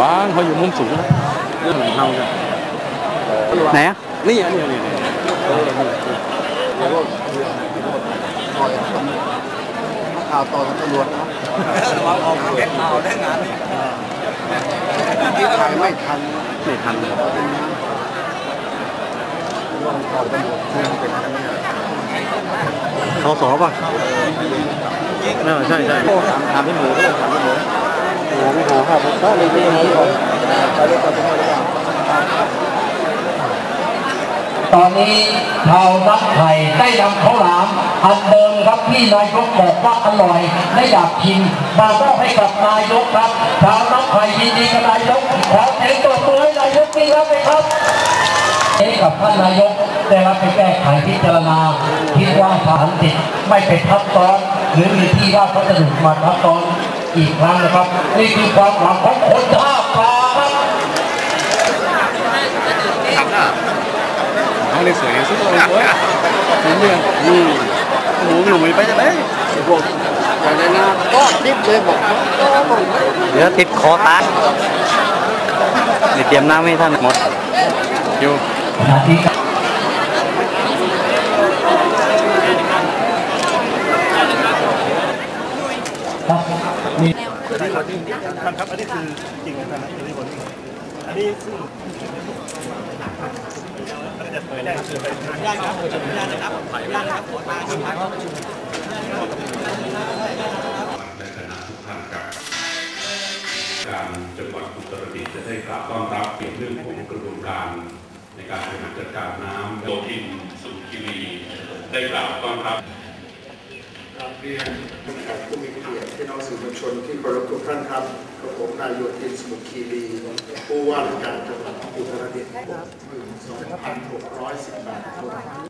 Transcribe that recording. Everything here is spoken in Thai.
บ้างเขาอยู่มุมสูงเรื่องของเขาจ้ะไหนอะนี่อันนี้อันนี้ข่าวต่อตำรวจนะเราออกเก็บเอาได้งานนี่ถ่ายไม่ทันไม่ทันเลยว่าข่าวตำรวจคือเป็นอะไรเนี่ยเขาสอป่ะเออใช่ใช่ถามพี่หมูด้วยถามพี่หมู หาไม่หาครับก็เลยที่ยังไงก่อนไปเรียกกันไปหรือเปล่าตอนนี้ชาวนักไข่ได้นำข้าวหลามอันเดิมครับที่นายกบอกว่าอร่อยและอยากชิมมามอบให้กับนายกครับชาวนักไข่ยินดีกับนายกขอเสียงตบมือให้นายกนี่ครับเลยครับเอกกับท่านนายกได้รับไปแก้ไขพิจารณาคิดว่าสารติดไม่ไปทับซ้อน หรือมีที่ว่าเขาจะหลุมาทับซ้อน อีกครั้งนะครับ นี่คือความหวังของคนท่าปลาครับเขาเลยสวยสุดเลยสวยหมูเมืองอืมหมูหนุ่มไปจะไหนพวกอย่างนี้นก็ดิบเลยบอกเดี๋ยวติดคอตายนี่เตรียมน้ำให้ท่านหมดอยู่ นาทีครับ ครับมี ท่านครับ อันนี้คือจริงนะครับอันนี้บนอันนี้ซึ่งอันนี้จะเผยได้คือไปญาติครับญาตินะครับญาตินะครับขอทางครับในฐานะทุกท่านครับการจังหวัดอุตรดิตถ์จะได้กล่าวต้อนรับเกี่ยวเรื่องของกระบวนการในการบริหารจัดการน้ำโยธินสุขีรีได้กล่าวต้อนรับครับเรียน น้องสื่อมวลชนที่เคารพทุกท่านครับกระผมนายโยธินสมุทรคีรีผู้ว่าราชการจังหวัดอุตรดิตถ์ 2,618คน